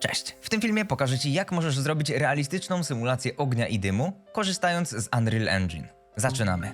Cześć! W tym filmie pokażę Ci, jak możesz zrobić realistyczną symulację ognia i dymu, korzystając z Unreal Engine. Zaczynamy.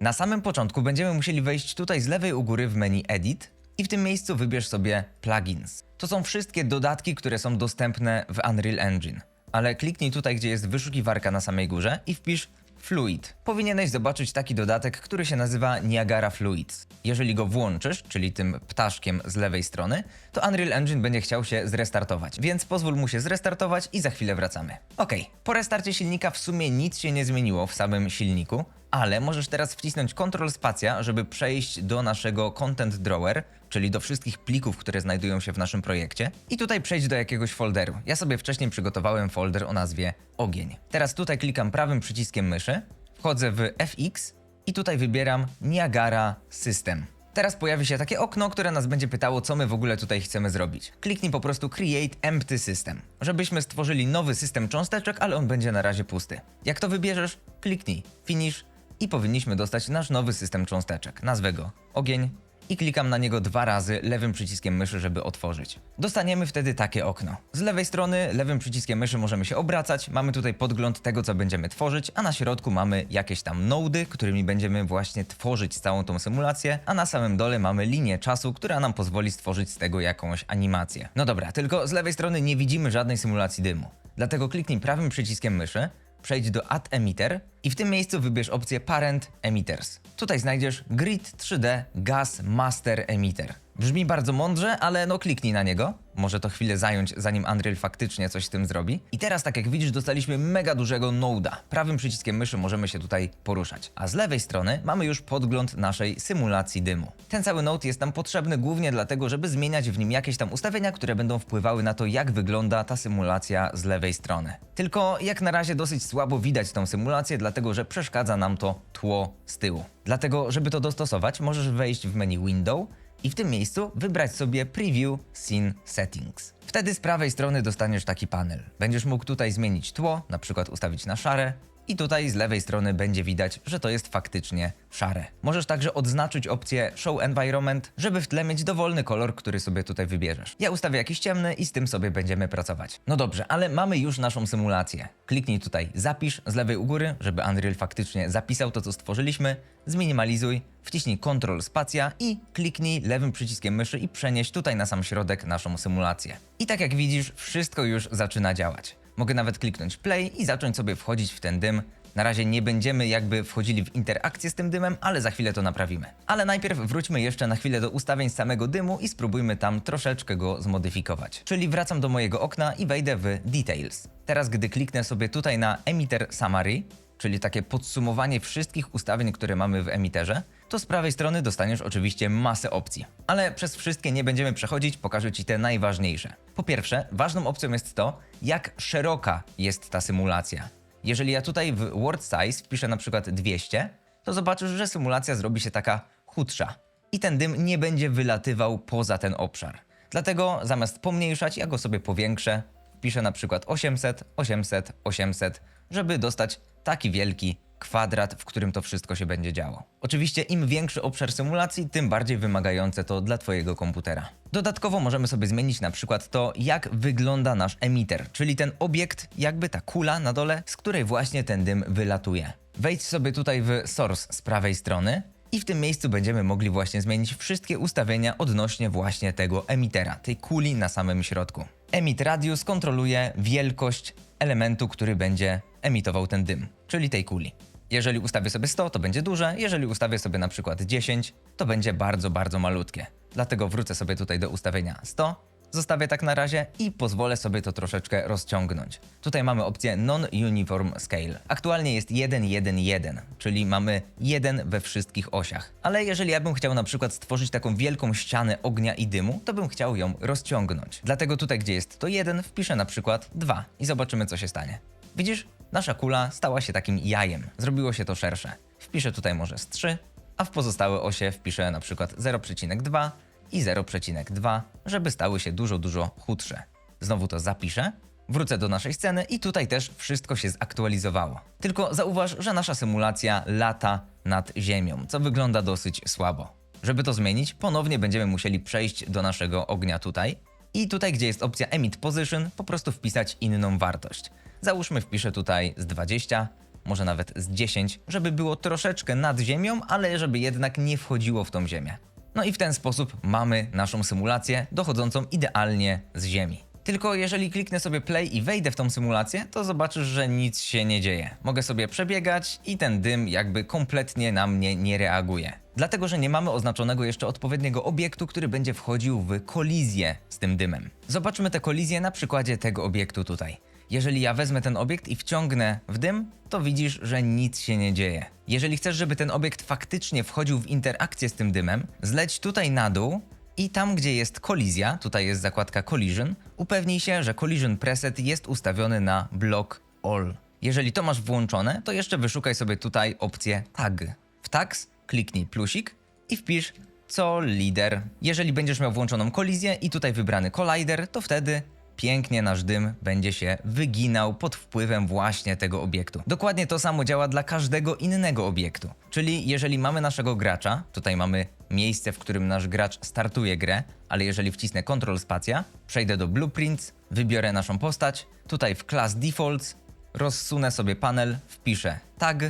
Na samym początku będziemy musieli wejść tutaj z lewej u góry w menu Edit i w tym miejscu wybierz sobie Plugins. To są wszystkie dodatki, które są dostępne w Unreal Engine. Ale kliknij tutaj, gdzie jest wyszukiwarka na samej górze i wpisz Fluid. Powinieneś zobaczyć taki dodatek, który się nazywa Niagara Fluids. Jeżeli go włączysz, czyli tym ptaszkiem z lewej strony, to Unreal Engine będzie chciał się zrestartować, więc pozwól mu się zrestartować i za chwilę wracamy. Ok, po restarcie silnika w sumie nic się nie zmieniło w samym silniku, ale możesz teraz wcisnąć Ctrl Spacja, żeby przejść do naszego Content Drawer, czyli do wszystkich plików, które znajdują się w naszym projekcie i tutaj przejść do jakiegoś folderu. Ja sobie wcześniej przygotowałem folder o nazwie Ogień. Teraz tutaj klikam prawym przyciskiem myszy, wchodzę w FX i tutaj wybieram Niagara System. Teraz pojawi się takie okno, które nas będzie pytało, co my w ogóle tutaj chcemy zrobić. Kliknij po prostu Create Empty System, żebyśmy stworzyli nowy system cząsteczek, ale on będzie na razie pusty. Jak to wybierzesz, kliknij Finish i powinniśmy dostać nasz nowy system cząsteczek. Nazwę go Ogień i klikam na niego dwa razy lewym przyciskiem myszy, żeby otworzyć. Dostaniemy wtedy takie okno. Z lewej strony lewym przyciskiem myszy możemy się obracać, mamy tutaj podgląd tego, co będziemy tworzyć, a na środku mamy jakieś tam nody, którymi będziemy właśnie tworzyć całą tą symulację, a na samym dole mamy linię czasu, która nam pozwoli stworzyć z tego jakąś animację. No dobra, tylko z lewej strony nie widzimy żadnej symulacji dymu. Dlatego kliknij prawym przyciskiem myszy, przejdź do Add Emitter i w tym miejscu wybierz opcję Parent Emitters. Tutaj znajdziesz Grid 3D Gas Master Emitter. Brzmi bardzo mądrze, ale no kliknij na niego. Może to chwilę zająć, zanim Unreal faktycznie coś z tym zrobi. I teraz, tak jak widzisz, dostaliśmy mega dużego noda. Prawym przyciskiem myszy możemy się tutaj poruszać. A z lewej strony mamy już podgląd naszej symulacji dymu. Ten cały node jest nam potrzebny głównie dlatego, żeby zmieniać w nim jakieś tam ustawienia, które będą wpływały na to, jak wygląda ta symulacja z lewej strony. Tylko jak na razie dosyć słabo widać tą symulację, dlatego że przeszkadza nam to tło z tyłu. Dlatego, żeby to dostosować, możesz wejść w menu Window i w tym miejscu wybrać sobie Preview Scene Settings. Wtedy z prawej strony dostaniesz taki panel. Będziesz mógł tutaj zmienić tło, na przykład ustawić na szare, i tutaj z lewej strony będzie widać, że to jest faktycznie szare. Możesz także odznaczyć opcję Show Environment, żeby w tle mieć dowolny kolor, który sobie tutaj wybierzesz. Ja ustawię jakiś ciemny i z tym sobie będziemy pracować. No dobrze, ale mamy już naszą symulację. Kliknij tutaj Zapisz z lewej u góry, żeby Unreal faktycznie zapisał to, co stworzyliśmy. Zminimalizuj, wciśnij Ctrl Spacja i kliknij lewym przyciskiem myszy i przenieś tutaj na sam środek naszą symulację. I tak jak widzisz, wszystko już zaczyna działać. Mogę nawet kliknąć play i zacząć sobie wchodzić w ten dym. Na razie nie będziemy jakby wchodzili w interakcję z tym dymem, ale za chwilę to naprawimy. Ale najpierw wróćmy jeszcze na chwilę do ustawień samego dymu i spróbujmy tam troszeczkę go zmodyfikować. Czyli wracam do mojego okna i wejdę w Details. Teraz gdy kliknę sobie tutaj na Emitter Summary, czyli takie podsumowanie wszystkich ustawień, które mamy w emiterze, to z prawej strony dostaniesz oczywiście masę opcji. Ale przez wszystkie nie będziemy przechodzić, pokażę Ci te najważniejsze. Po pierwsze, ważną opcją jest to, jak szeroka jest ta symulacja. Jeżeli ja tutaj w Word Size wpiszę na przykład 200, to zobaczysz, że symulacja zrobi się taka chudsza. I ten dym nie będzie wylatywał poza ten obszar. Dlatego zamiast pomniejszać, ja go sobie powiększę, wpiszę na przykład 800, 800, 800, żeby dostać taki wielki kwadrat, w którym to wszystko się będzie działo. Oczywiście im większy obszar symulacji, tym bardziej wymagające to dla Twojego komputera. Dodatkowo możemy sobie zmienić na przykład to, jak wygląda nasz emiter, czyli ten obiekt, jakby ta kula na dole, z której właśnie ten dym wylatuje. Wejdź sobie tutaj w Source z prawej strony i w tym miejscu będziemy mogli właśnie zmienić wszystkie ustawienia odnośnie właśnie tego emitera, tej kuli na samym środku. Emit Radius kontroluje wielkość elementu, który będzie emitował ten dym, czyli tej kuli. Jeżeli ustawię sobie 100, to będzie duże, jeżeli ustawię sobie na przykład 10, to będzie bardzo, bardzo malutkie. Dlatego wrócę sobie tutaj do ustawienia 100, zostawię tak na razie i pozwolę sobie to troszeczkę rozciągnąć. Tutaj mamy opcję Non-Uniform Scale. Aktualnie jest 1, 1, 1, czyli mamy 1 we wszystkich osiach. Ale jeżeli ja bym chciał na przykład stworzyć taką wielką ścianę ognia i dymu, to bym chciał ją rozciągnąć. Dlatego tutaj, gdzie jest to 1, wpiszę na przykład 2 i zobaczymy, co się stanie. Widzisz? Nasza kula stała się takim jajem. Zrobiło się to szersze. Wpiszę tutaj może z 3, a w pozostałe osie wpiszę na przykład 0,2 i 0,2, żeby stały się dużo, dużo chudsze. Znowu to zapiszę, wrócę do naszej sceny i tutaj też wszystko się zaktualizowało. Tylko zauważ, że nasza symulacja lata nad ziemią, co wygląda dosyć słabo. Żeby to zmienić, ponownie będziemy musieli przejść do naszego ognia tutaj i tutaj, gdzie jest opcja Emit Position, po prostu wpisać inną wartość. Załóżmy, wpiszę tutaj z 20, może nawet z 10, żeby było troszeczkę nad ziemią, ale żeby jednak nie wchodziło w tą ziemię. No i w ten sposób mamy naszą symulację dochodzącą idealnie z ziemi. Tylko jeżeli kliknę sobie play i wejdę w tą symulację, to zobaczysz, że nic się nie dzieje. Mogę sobie przebiegać i ten dym jakby kompletnie na mnie nie reaguje. Dlatego, że nie mamy oznaczonego jeszcze odpowiedniego obiektu, który będzie wchodził w kolizję z tym dymem. Zobaczmy tę kolizję na przykładzie tego obiektu tutaj. Jeżeli ja wezmę ten obiekt i wciągnę w dym, to widzisz, że nic się nie dzieje. Jeżeli chcesz, żeby ten obiekt faktycznie wchodził w interakcję z tym dymem, zleć tutaj na dół i tam, gdzie jest kolizja, tutaj jest zakładka Collision, upewnij się, że Collision Preset jest ustawiony na Block All. Jeżeli to masz włączone, to jeszcze wyszukaj sobie tutaj opcję Tag. W Tags kliknij plusik i wpisz co lider. Jeżeli będziesz miał włączoną kolizję i tutaj wybrany Collider, to wtedy pięknie nasz dym będzie się wyginał pod wpływem właśnie tego obiektu. Dokładnie to samo działa dla każdego innego obiektu. Czyli jeżeli mamy naszego gracza, tutaj mamy miejsce, w którym nasz gracz startuje grę, ale jeżeli wcisnę Ctrl Spacja, przejdę do Blueprints, wybiorę naszą postać, tutaj w Class Defaults rozsunę sobie panel, wpiszę tag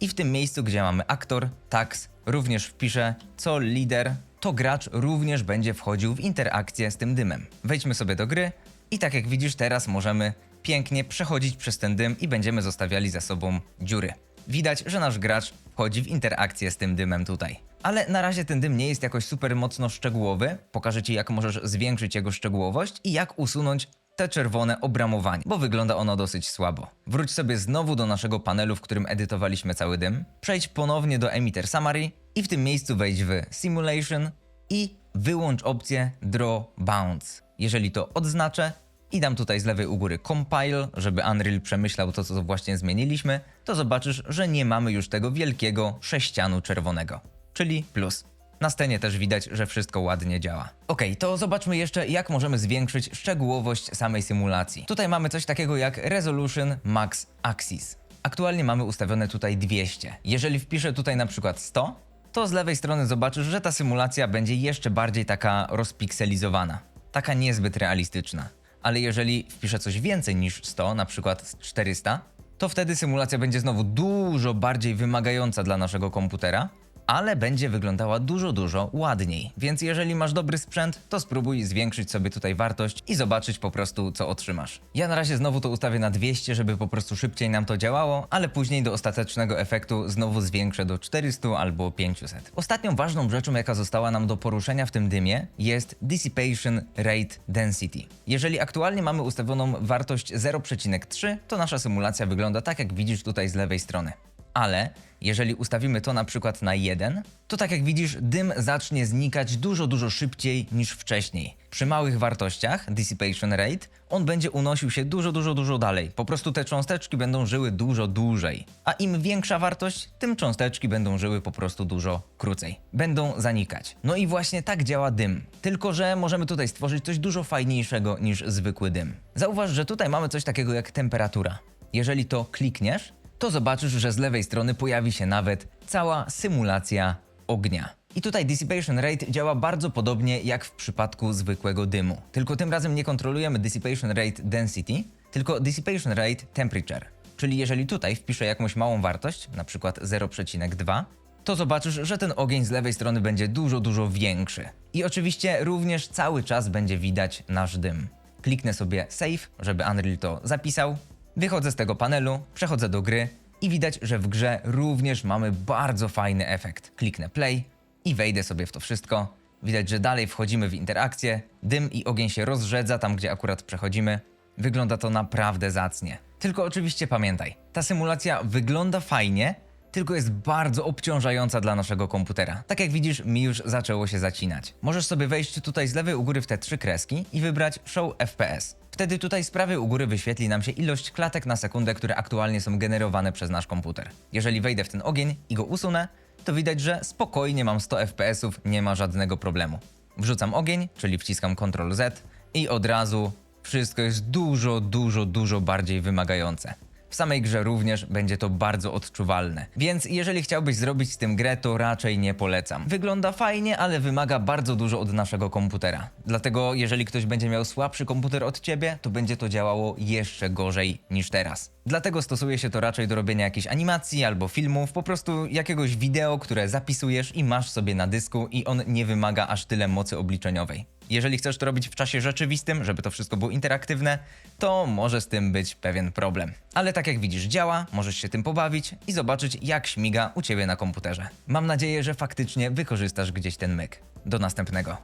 i w tym miejscu, gdzie mamy aktor, tags, również wpiszę co lider, to gracz również będzie wchodził w interakcję z tym dymem. Wejdźmy sobie do gry i tak jak widzisz teraz możemy pięknie przechodzić przez ten dym i będziemy zostawiali za sobą dziury. Widać, że nasz gracz wchodzi w interakcję z tym dymem tutaj. Ale na razie ten dym nie jest jakoś super mocno szczegółowy. Pokażę Ci jak możesz zwiększyć jego szczegółowość i jak usunąć te czerwone obramowanie, bo wygląda ono dosyć słabo. Wróć sobie znowu do naszego panelu, w którym edytowaliśmy cały dym. Przejdź ponownie do Emitter Summary i w tym miejscu wejdź w Simulation i wyłącz opcję Draw Bounce. Jeżeli to odznaczę i dam tutaj z lewej u góry Compile, żeby Unreal przemyślał to, co właśnie zmieniliśmy, to zobaczysz, że nie mamy już tego wielkiego sześcianu czerwonego, czyli plus. Na scenie też widać, że wszystko ładnie działa. Ok, to zobaczmy jeszcze, jak możemy zwiększyć szczegółowość samej symulacji. Tutaj mamy coś takiego jak Resolution Max Axis. Aktualnie mamy ustawione tutaj 200. Jeżeli wpiszę tutaj na przykład 100, to z lewej strony zobaczysz, że ta symulacja będzie jeszcze bardziej taka rozpikselizowana. Taka niezbyt realistyczna. Ale jeżeli wpiszę coś więcej niż 100, na przykład 400, to wtedy symulacja będzie znowu dużo bardziej wymagająca dla naszego komputera, ale będzie wyglądała dużo, dużo ładniej. Więc jeżeli masz dobry sprzęt, to spróbuj zwiększyć sobie tutaj wartość i zobaczyć po prostu, co otrzymasz. Ja na razie znowu to ustawię na 200, żeby po prostu szybciej nam to działało, ale później do ostatecznego efektu znowu zwiększę do 400 albo 500. Ostatnią ważną rzeczą, jaka została nam do poruszenia w tym dymie, jest Dissipation Rate Density. Jeżeli aktualnie mamy ustawioną wartość 0,3, to nasza symulacja wygląda tak, jak widzisz tutaj z lewej strony ale jeżeli ustawimy to na przykład na 1, to tak jak widzisz, dym zacznie znikać dużo, dużo szybciej niż wcześniej. Przy małych wartościach, dissipation rate, on będzie unosił się dużo, dużo, dużo dalej. Po prostu te cząsteczki będą żyły dużo dłużej. A im większa wartość, tym cząsteczki będą żyły po prostu dużo krócej. Będą zanikać. No i właśnie tak działa dym. Tylko, że możemy tutaj stworzyć coś dużo fajniejszego niż zwykły dym. Zauważ, że tutaj mamy coś takiego jak temperatura. Jeżeli to klikniesz, to zobaczysz, że z lewej strony pojawi się nawet cała symulacja ognia. I tutaj Dissipation Rate działa bardzo podobnie jak w przypadku zwykłego dymu. Tylko tym razem nie kontrolujemy Dissipation Rate Density, tylko Dissipation Rate Temperature. Czyli jeżeli tutaj wpiszę jakąś małą wartość, na przykład 0,2, to zobaczysz, że ten ogień z lewej strony będzie dużo, dużo większy. I oczywiście również cały czas będzie widać nasz dym. Kliknę sobie Save, żeby Unreal to zapisał Wychodzę z tego panelu, przechodzę do gry i widać, że w grze również mamy bardzo fajny efekt. Kliknę play i wejdę sobie w to wszystko. Widać, że dalej wchodzimy w interakcję, dym i ogień się rozrzedza tam, gdzie akurat przechodzimy. Wygląda to naprawdę zacnie. Tylko oczywiście pamiętaj, ta symulacja wygląda fajnie, tylko jest bardzo obciążająca dla naszego komputera. Tak jak widzisz, mi już zaczęło się zacinać. Możesz sobie wejść tutaj z lewej u góry w te trzy kreski i wybrać Show FPS. Wtedy tutaj z prawej u góry wyświetli nam się ilość klatek na sekundę, które aktualnie są generowane przez nasz komputer. Jeżeli wejdę w ten ogień i go usunę, to widać, że spokojnie mam 100 fps, nie ma żadnego problemu. Wrzucam ogień, czyli wciskam Ctrl Z i od razu wszystko jest dużo, dużo, dużo bardziej wymagające. W samej grze również będzie to bardzo odczuwalne. Więc jeżeli chciałbyś zrobić z tym grę, to raczej nie polecam. Wygląda fajnie, ale wymaga bardzo dużo od naszego komputera. Dlatego jeżeli ktoś będzie miał słabszy komputer od ciebie, to będzie to działało jeszcze gorzej niż teraz. Dlatego stosuje się to raczej do robienia jakichś animacji albo filmów, po prostu jakiegoś wideo, które zapisujesz i masz sobie na dysku i on nie wymaga aż tyle mocy obliczeniowej. Jeżeli chcesz to robić w czasie rzeczywistym, żeby to wszystko było interaktywne, to może z tym być pewien problem. Ale tak jak widzisz, działa, możesz się tym pobawić i zobaczyć, jak śmiga u ciebie na komputerze. Mam nadzieję, że faktycznie wykorzystasz gdzieś ten myk. Do następnego.